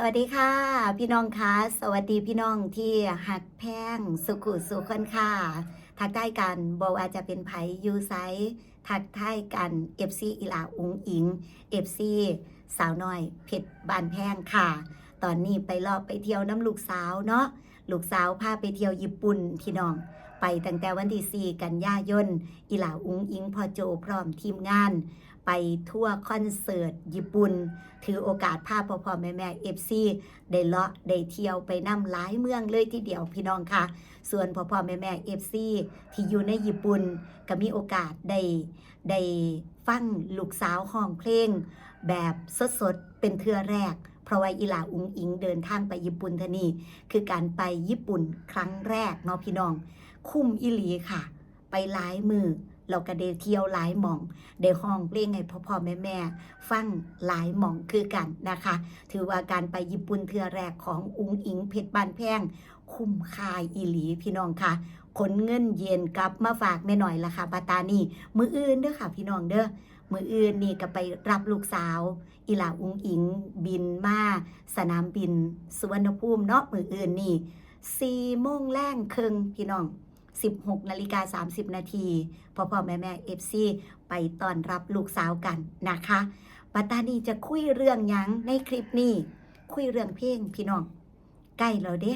สวัสดีค่ะ พี่น้องคะสวัสดีพี่น้องที่หักแพงสุขุสุขคนค่ะ ทักทายกันบอกว่าจะเป็นไผยูไซทักทายกันเอฟซีอิลาอุงอิงเอฟซีสาวน้อยเพชรบานแพงค่ะ ตอนนี้ไปรอบไปเที่ยวน้ำลูกสาวเนาะลูกสาวพาไปเที่ยวญี่ปุ่นพี่น้อง ไปตั้งแต่วันที่4กันยายนอิลาอุงอิงพอโจพร้อมทีมงาน ไปทั่วคอนเสิร์ตญี่ปุ่น ถือโอกาสพาพ่อพ่อแม่แม่เอฟซีได้เลาะได้เที่ยวไปนำหลายเมืองเลยทีเดียวพี่น้องค่ะ ส่วนพ่อพ่อแม่แม่เอฟซีที่อยู่ในญี่ปุ่น ก็มีโอกาสได้ได้ฟังลูกสาวห้องเพลง แบบสดๆ เป็นเทือแรกเพราะว่าอีหลาอุงอิงเดินทางไปญี่ปุ่นทนี่คือการไปญี่ปุ่นครั้งแรกเนาะพี่น้อง คุ้มอิหลีค่ะ ไปหลายมือ เราก็ได้เที่ยวหลายหม่องได้ห้องเพลงให้พ่อพ่อแม่แม่ฟังหลายหม่องคือกันนะคะ ถือว่าการไปญี่ปุ่นเทือแรกของอุ้งอิงเพชรบานแพงคุ้มค่าอีหลีพี่น้องค่ะขนเงินเย็นกลับมาฝากแม่หน่อยละค่ะปาตานี่มืออื่นเด้อค่ะ พี่น้องเด้อมืออื่นนี่ก็ไปรับลูกสาว อีหลาอุ้งอิง บินมาสนามบิน สุวรรณภูมิเนาะมืออื่นนี่สี่โมงแรงครึ่งพี่น้อง 16นาฬิกา30 นาทีพ่อพ่อแม่แม่เอฟซีไปต้อนรับลูกสาวกันนะคะปัตตานีจะคุยเรื่องยังในคลิปนี้ คุยเรื่องเพลงพี่น้อง ใกล้แล้วเด้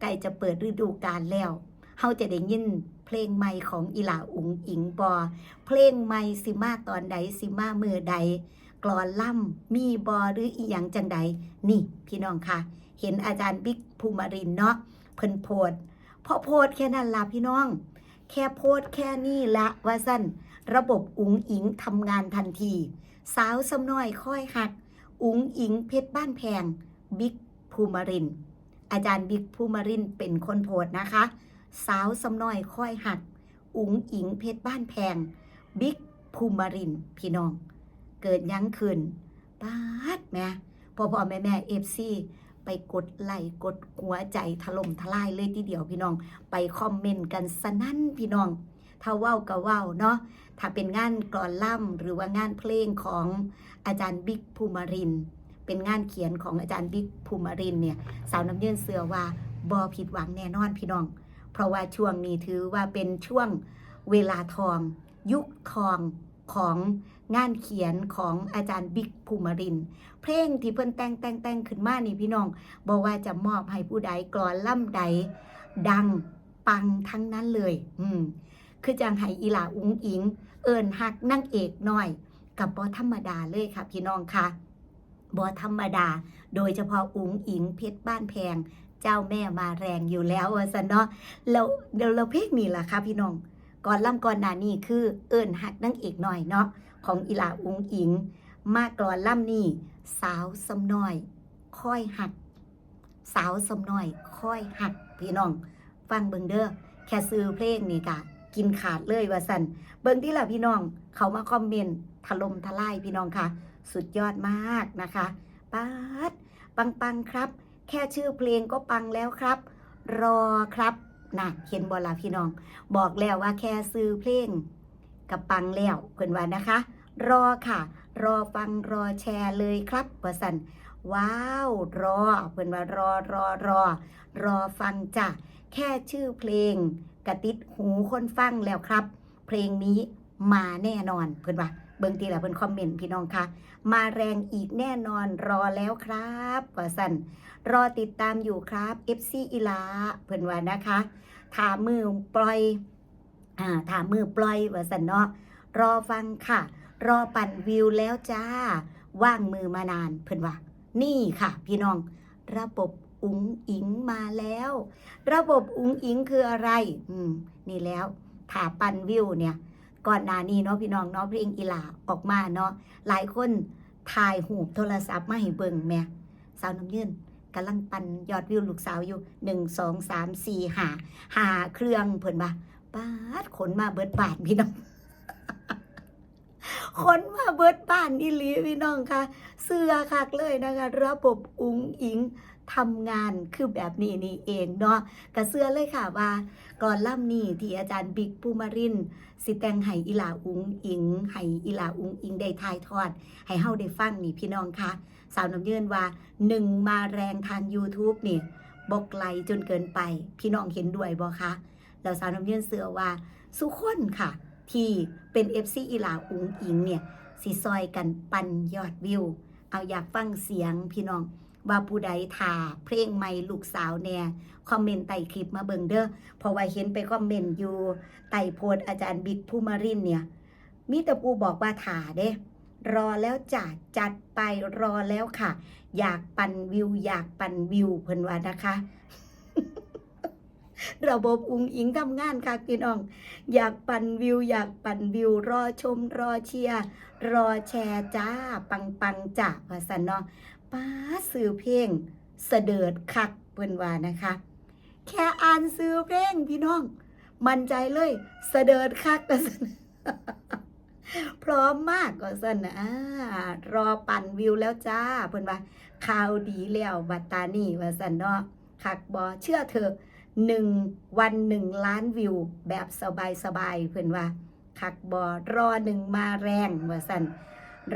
ใกล้จะเปิดฤดูกาลแล้วเฮาจะได้ยินเพลงใหม่ของอีหลาอุงอิงบอเพลงใหม่สิมาตอนใดสิมามือใดกลอนล่ำมีบอหรืออีหยังจังใดนี่ พี่น้องค่ะ เห็นอาจารย์บิ๊กภูมิรินเนาะเพิ่นโพด พอโพดแค่นั้นล่ะพี่น้อง แค่โพดแค่นี้ละว่าสั้นระบบอุ๋งอิงทำงานทันที สาวสำน้อยค่อยหัก อุ๋งอิงเพชรบ้านแพง บิ๊กภูมิริน อาจารย์บิ๊กภูมิรินเป็นคนโพดนะคะ สาวสำน้อยค่อยหัก อุ๋งอิงเพชรบ้านแพง บิ๊กภูมิรินพี่น้อง เกิดยั้งคืนป้าดแม่พ่อพ่อแม่แม่เอฟซี ไปกดไลค์กดหัวใจถล่มทลายเลยทีเดียวพี่น้อง ไปคอมเมนต์กันสนั่นพี่น้องถ้าเว้าก็เว้าเนาะถ้าเป็นงานกลอนล่ำหรือว่างานเพลงของอาจารย์บิ๊กภูมิริน เป็นงานเขียนของอาจารย์บิ๊กภูมิรินเนี่ยสาวน้ำเยื่นเสือว่าบอผิดหวังแน่นอนพี่น้อง เพราะว่าช่วงนี้ถือว่าเป็นช่วงเวลาทอง ยุคทองของ งานเขียนของอาจารย์บิ๊กภูมิริน เพลงที่เพิ่นแต่งแต่งแต่งขึ้นมานี่พี่น้องบอกว่าจะมอบให้ผู้ใดกลอนล่ำใด ดังปังทั้งนั้นเลย อืมคือจังไห้อีหลาอุ้งอิง เอิญหักนั่งเอกหน่อย กับบอธรรมดาเลยค่ะพี่น้องค่ะบอธรรมดา โดยเฉพาะอุ้งอิงเพชรบ้านแพง เจ้าแม่มาแรงอยู่แล้วว่าสันเนาะแล้วเดี๋ยวเราเพลงนี่แหละค่ะพี่น้องก่อนล่ำก่อนหนานี่คือเอิญหักนั่งเอกหน่อยเนาะ ของอีหลาอุงอิง มากรอนล่ำนี่สาวสำน้อย ค่อยหัก สาวสำน้อย ค่อยหัก พี่น้อง ฟังเบิงเด้อแค่ซื้อเพลงนี่กะ กินขาดเลยว่าสันเบิงที่ละพี่น้อง เขามาคอมเมนต์ถล่มทลายพี่น้องค่ะ สุดยอดมากนะคะป๊าดปังปังครับ แค่ชื่อเพลงก็ปังแล้วครับ รอครับนะเขียนบอลาพี่น้อง บอกแล้วว่าแค่ซื้อเพลง กับปังแล้วเพิ่นว่านะคะ รอค่ะ รอฟังรอแชร์เลยครับว่าสันว้าว รอเพิ่นว่ารอรอรอ รอฟังจ้ะแค่ชื่อเพลงกระติดหูคนฟังแล้วครับ เพลงนี้มาแน่นอนเพิ่นว่าเบิ่งทีละเพิ่นคอมเมนต์พี่น้องคะมาแรงอีกแน่นอนรอแล้วครับว่าสันรอติดตามอยู่ครับ FC อีลาเพิ่นว่านะคะถามมือปล่อย อ่าถามมือปล่อยว่าสันเนาะรอฟังค่ะ รอปั่นวิวแล้วจ้า ว่างมือมานานเพิ่นว่า นี่ค่ะ พี่น้อง ระบบอุ๋งอิงมาแล้ว ระบบอุ๋งอิงคืออะไร อืม นี่แล้วถาปั่นวิวเนี่ย ก่อนหน้านี้เนาะพี่น้องเนาะเพลงอีหลาออกมาเนาะหลายคนถ่ายหูโทรศัพท์มาให้เบิ่งแม่สาวน้ำยืนกำลังปั่นยอดวิวลูกสาวอยู่หนึ่งสองสามสี่หาหาเครื่องเพิ่นมา ปาดขนมาเบิดบาทพี่น้องขนมาเบิดบ้านอีหลีพี่น้องค่ะ เสื้อคักเลยนะคะ ระบบอุงอิงทำงานคือแบบนี้นี่เองเนาะกระเสื้อเลยค่ะว่าก่อนล่ำนี้ที่อาจารย์บิ๊กปูมาริน สิแตงให้อีหลาอุงอิงให้อีหลาอุงอิงได้ทายทอด ให้เฮาได้ฟังนี่พี่น้องคะสาวน้ำเยินว่าหนึ่งมาแรงทาง YouTube นี่บอกไกลจนเกินไป พี่น้องเห็นด้วยบ่คะ แล้วสาวน้ำเยินเสือว่าสุขคนค่ะ ที่เป็น FC อีหลาอุงอิงเนี่ยสิซอยกันปันยอดวิว เอาอยากฟังเสียงพี่น้องว่าผู้ใดถ่าเพลงใหม่ลูกสาวแน่คอมเมนต์ใต้คลิปมาเบิงเด้อเพราะว่าเห็นไปคอมเมนต์อยู่ใต้โพสอาจารย์บิ๊กภูมารินเนี่ยมีแต่ปูบอกว่าถ่าเด้รอแล้วจ้ะจัดไปรอแล้วค่ะ อยากปั่นวิว อยากปั่นวิวเพิ่นว่านะคะ ระบบอุงอิงทำงานค่ะพี่น้อง อยากปั่นวิว อยากปั่นวิว รอชม รอเชียร์รอแชร์จ้า ปังปังจ้ะว่าสันเนาะป้าซื้อเพลงเสดิดคักเพิ่นว่านะคะ แค่อ่านซื้อเพลงพี่น้อง มั่นใจเลยเสดิดคักก็สันพร้อมมากก็สันนะอ่ารอปั่นวิวแล้วจ้าเพิ่นว่าข่าวดีแล้วบัตตานี่ว่าสันเนาะคักบอเชื่อเถอ หนึ่งวันหนึ่งล้านวิว แบบสบายๆเพิ่อนว่าคักบอรอหนึ่งมาแรงว่าสัน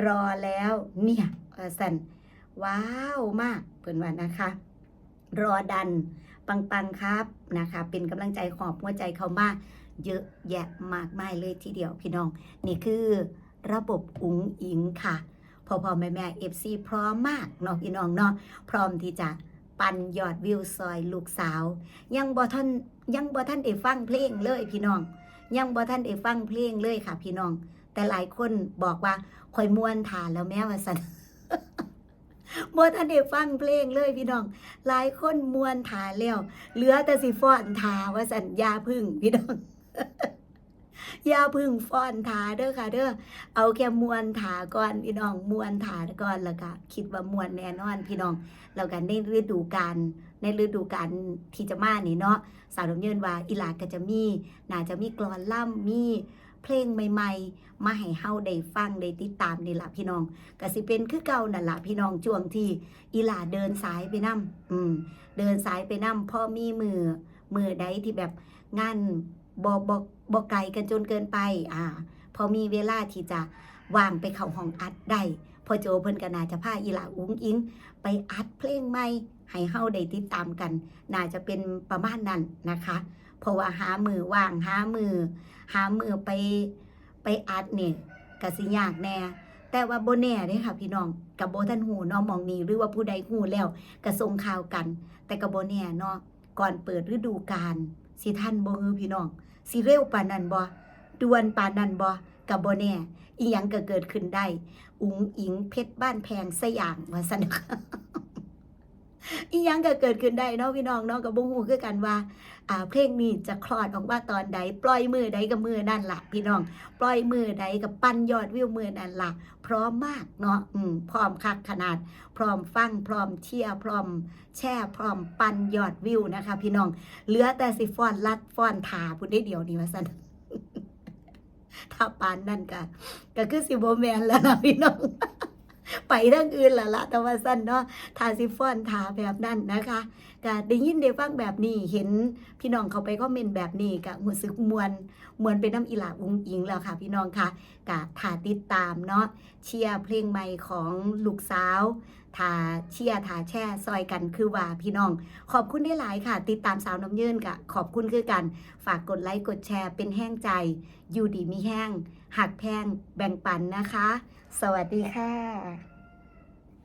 รอแล้วเนี่ยว่าสันว้าวมากเพิ่อนว่านะคะ รอดันปังๆครับนะคะ เป็นกำลังใจขอบหัวใจเขามากเยอะแยะมากมายเลยทีเดียวพี่น้อง นี่คือระบบอุ๋งอิงค่ะ พอพอแม่แม่เอฟซีพร้อมมากเนาะพี่น้องเนาะพร้อมที่จะ ปันยอดวิวซอยลูกสาว ยังบ่ท่านยังบ่ท่านได้ฟังเพลงเลยพี่น้อง ยังบ่ท่านได้ฟังเพลงเลยค่ะ พี่น้อง แต่หลายคนบอกว่าคอยมวนทานแล้วแม่ว่าสันบ่ท่านได้ฟังเพลงเลยพี่น้อง หลายคนมวนทานแล้ว เหลือแต่สิฟ้อนทาว่าสัญญาพึ่งพี่น้อง อย่าพึ่งฟ้อนทาเด้อค่ะเด้อเอาแค่มวนทาก่อนพี่น้องมวนทาก่อนแล้วก็คิดว่ามวนแน่นอนพี่น้องแล้วกันในฤดูกาลในฤดูกาลที่จะมานี่เนาะสาวดำเนินว่าอีหลาก็จะมีน่าจะมีกลอนล่ำมีเพลงใหม่ๆ มาให้เฮาได้ฟังได้ติดตามนี่ล่ะพี่น้องก็สิเป็นคือเก่านั่นล่ะพี่น้องช่วงที่อีหลาเดินสายไปนํอืมเดินสายไปนํพ่อมีมือมือใดที่แบบงานบอบอ บอไกลกันจนเกินไปอ่าพอมีเวลาที่จะว่างไปเข้าห้องอัดได้พอโจเพิ่นก็น่าจะพาอีหลาอุ้งอิง ไปอัดเพลงใหม่ให้เฮาได้ติดตามกัน น่าจะเป็นประมาณนั้นนะคะ เพราะว่าหามือว่างหามือ หามือไปไปอัดเนี่ยก็สิยากแน่แต่ว่าโบแน่เด้ค่ะพี่น้องกับโบท่านหูเนาะหมองนี้หรือว่าผู้ใดหูแล้วก็ส่งข่าวกัน แต่กับโบแน่เนาะก่อนเปิดฤดูกาลสิท่านโบฮือพี่น้อง สิเร็วปานนั้นบ่ด่วนปานนั้นบ่กับโบแน่อีหยังก็เกิดขึ้นได้ อุ๋งอิงเพชรบ้านแพงสยามว่าซั่นนะ อียังก็เกิดขึ้นได้เนาะพี่น้องเนาะกับบ่ฮู้คือกันว่าอ่าเพลงนี้จะคลอดออกมาตอนใด ปล่อยมือใดกับมือนั่นล่ะ พี่น้อง ปล่อยมือใดกับปั้นยอดวิวมือนั่นล่ะ พร้อมมากเนาะอืมพร้อมคักขนาด พร้อมฟังพร้อมเชียร์พร้อม แช่พร้อมปันยอดวิวนะคะ พี่น้องเหลือแต่สิฟอนลัดฟอนทาพูดได้เดียวนี่ว่าซั่นถ้าปานนั่นก็ก็คือสิบ่แม่นแล้วนะพี่น้อง ไปทางอื่นละละแต่ว่าสั้นเนาะทาซิฟอนทาแบบนั้นนะคะก็ได้ยินได้ฟังแบบนี้เห็นพี่น้องเขาไปคอมเมนต์แบบนี้ก็หูสึกมวนมวนไปน้ำอีหลาอุ้งอิงแล้วค่ะ พี่น้องค่ะก็ถาติดตามเนาะเชียร์เพลงใหม่ของลูกสาวทาเชียร์ทาแช่ซอยกันคือว่าพี่น้อง ขอบคุณได้หลายค่ะ ติดตามสาวน้ำยืนกะขอบคุณคือกัน ฝากกดไลค์กดแชร์เป็นแห้งใจ อยู่ดีมีแห้ง หักแพงแบ่งปันนะคะ สวัสดีค่ะ